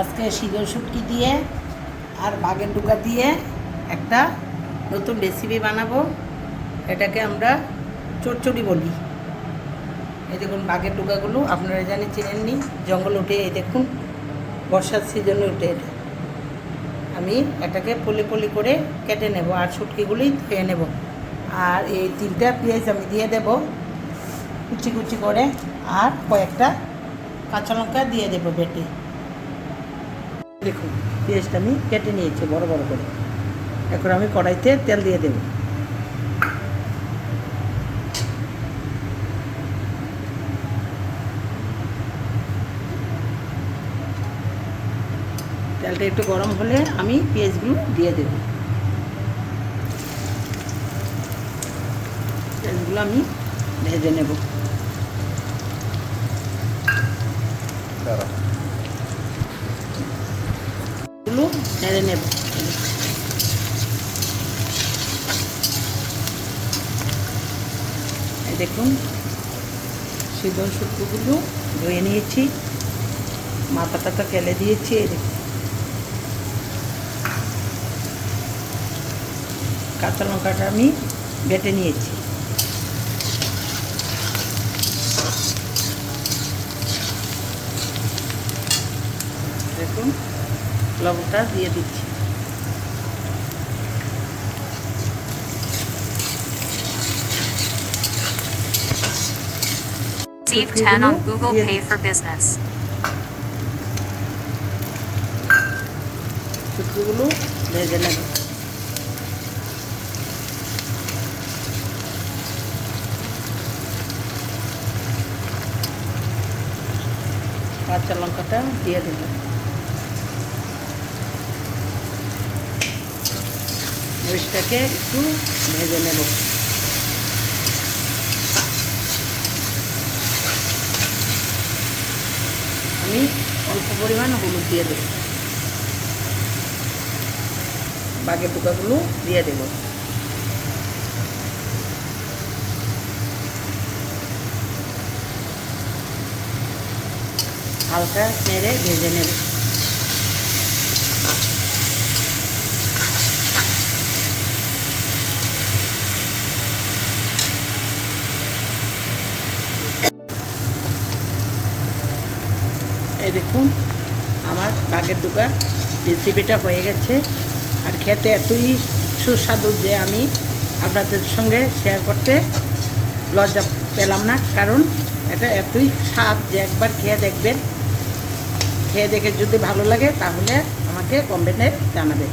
আজকে সিঁদুর শুটকি দিয়ে আর বাগের ডুকা দিয়ে একটা নতুন রেসিপি বানাবো। এটাকে আমরা চচ্চড়ি বলি। এই দেখুন বাগের ডুকাগুলো আপনারা জানি চেনেননি জঙ্গল উঠে, এই দেখুন, বর্ষার সিজনে উঠে এটা। আমি এটাকে পলি পলি করে কেটে নেব আর শুটকিগুলোই ধুয়ে নেব। আর এই তিনটা পেঁয়াজ আমি দিয়ে দেব কুচি কুচি করে আর কয়েকটা কাঁচা লঙ্কা দিয়ে দেবো বেটে। দেখুন পেঁয়াজটা আমি কেটে নিয়েছি, বড় বড় করে। এখন আমি কড়াইতে তেল দিয়ে দেব। তেলটা একটু গরম হলে আমি পেঁয়াজগুলো দিয়ে দেব। পেঁয়াজগুলো আমি ভেজে নেব। গুলো নেড়ে নেব। দেখুন, সিদ্ধ শুক্তগুলো ধুয়ে নিয়েছি মাথা টাথা ফেলে দিয়েছি দেখুন। কাঁচা লঙ্কাটা আমি বেটে নিয়েছি। দেখুন লবণটা দিয়ে দিচ্ছি Receive 10 on Google Pay for Business. শুক্তগুলো ভেজে নেব কাঁচা লঙ্কাটা দিয়ে দেব মরিচটাকে একটু ভেজে নেব। আমি অল্প পরিমাণ হলুদ দিয়ে দেবো। বাগের টুকাগুলো দিয়ে দেব। হালকা নেড়ে ভেজে নেব। এই দেখুন, আমার বাঘের ডুকা রেসিপিটা হয়ে গেছে। আর খেতে এতই সুস্বাদু যে আমি আপনাদের সঙ্গে শেয়ার করতে লজ্জা পেলাম না, কারণ এটা এতই স্বাদ যে একবার খেয়ে দেখবেন। খেয়ে দেখে যদি ভালো লাগে, তাহলে আমাকে কমেন্টে জানাবেন।